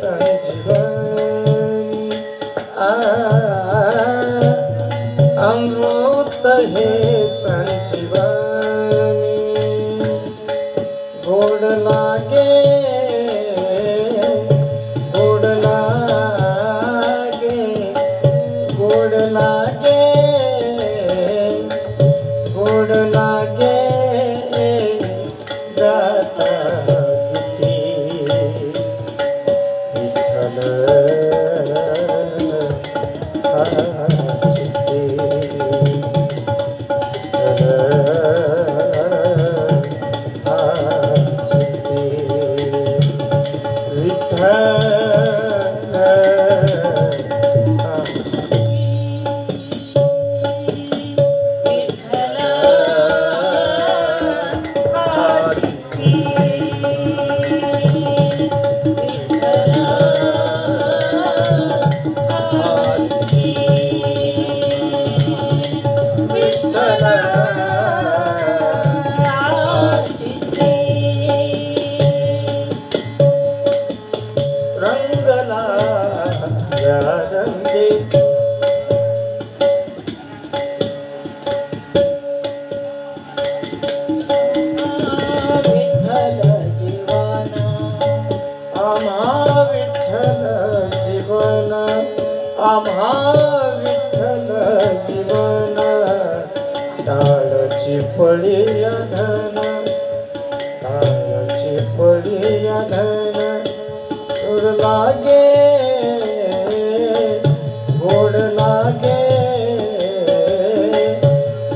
Sunday. रंगला आम्हा विठ्ठल जीवन टाळची पडी धन टाळची पडी धन सुर लागे गोड लागे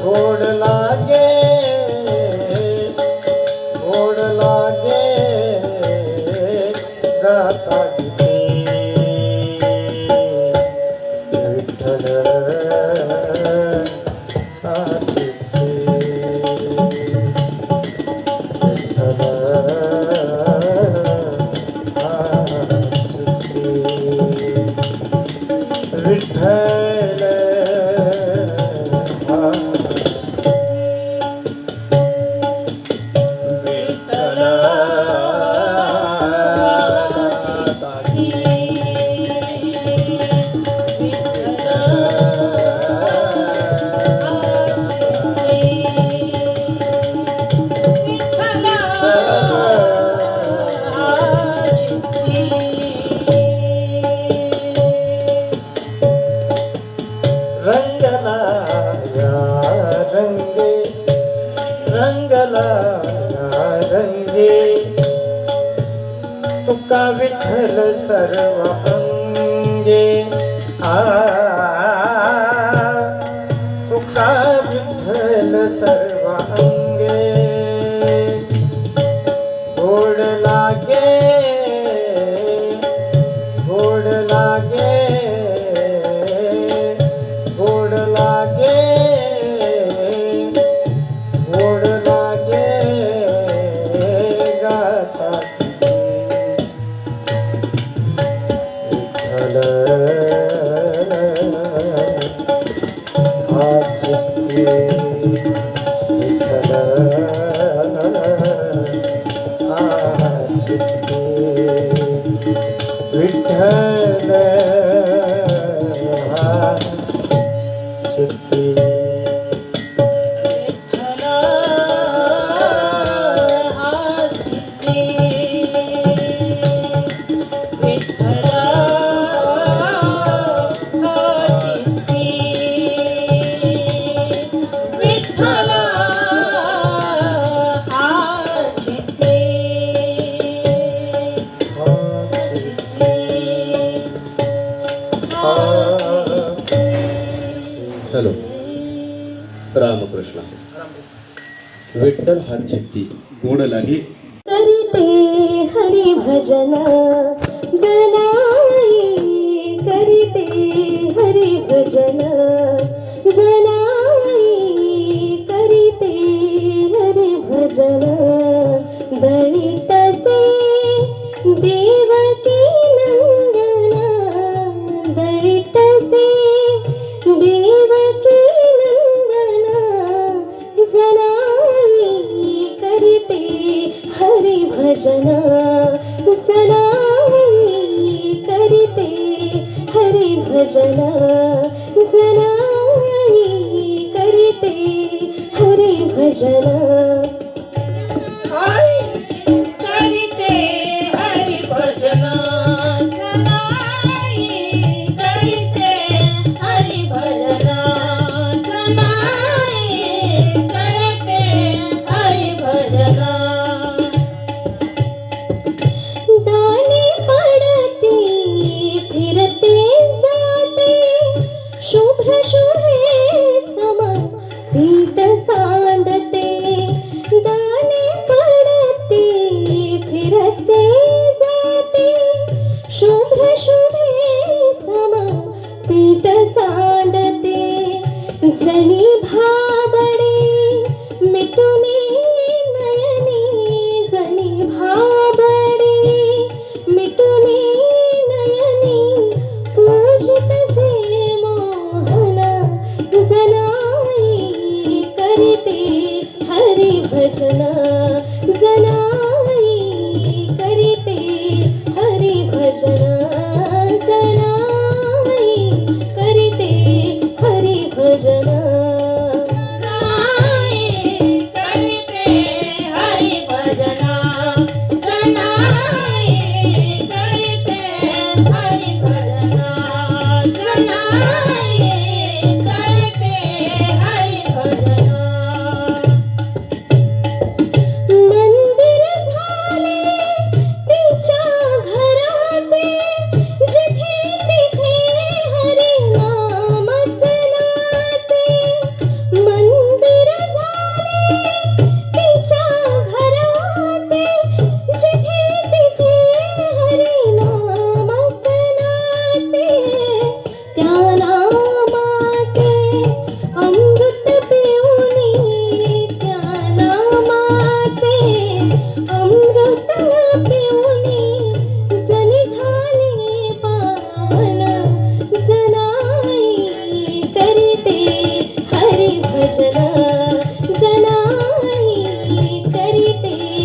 गोड लागे गोड लागे गाता रंगे रंगला रंगे। तुका विठ्ठल सर्व अंगे। आ तुका विठ्ठल सर्व अंगे। गोड लागे गोड लागे। आचित्ते विठ्ठल हॅलो. रामकृष्ण. विठ्ठल हा चित्ती गोड लागे करीते हरी भजन जनाई करीते हरी भजन जनाई करीते हरी भजन दळितसे देवकी भजना सनावई करते हरी भजना सनावई करते हरी भजना।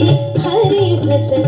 हरे भजन